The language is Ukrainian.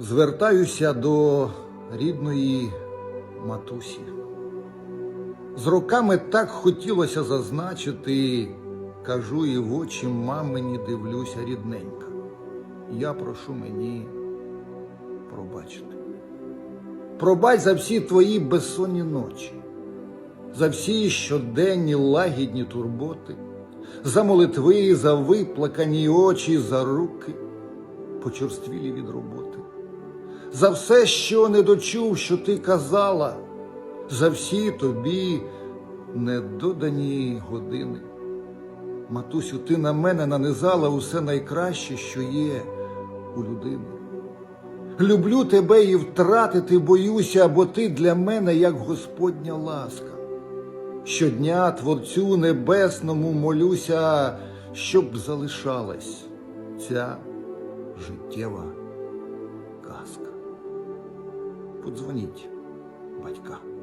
Звертаюся до рідної матусі. З роками так хотілося зазначити, кажу і в очі мамині дивлюся рідненька. Я прошу мені пробачити. Пробач за всі твої безсонні ночі, за всі щоденні лагідні турботи, за молитви, за виплакані очі, за руки, почорствілі від роботи, за все, що не дочув, що ти казала, за всі тобі недодані години. Матусю, ти на мене нанизала усе найкраще, що є у людини. Люблю тебе і втратити боюся, бо ти для мене як Господня ласка. Щодня Творцю Небесному молюся, щоб залишалась ця життєва Подзвоніть батькам.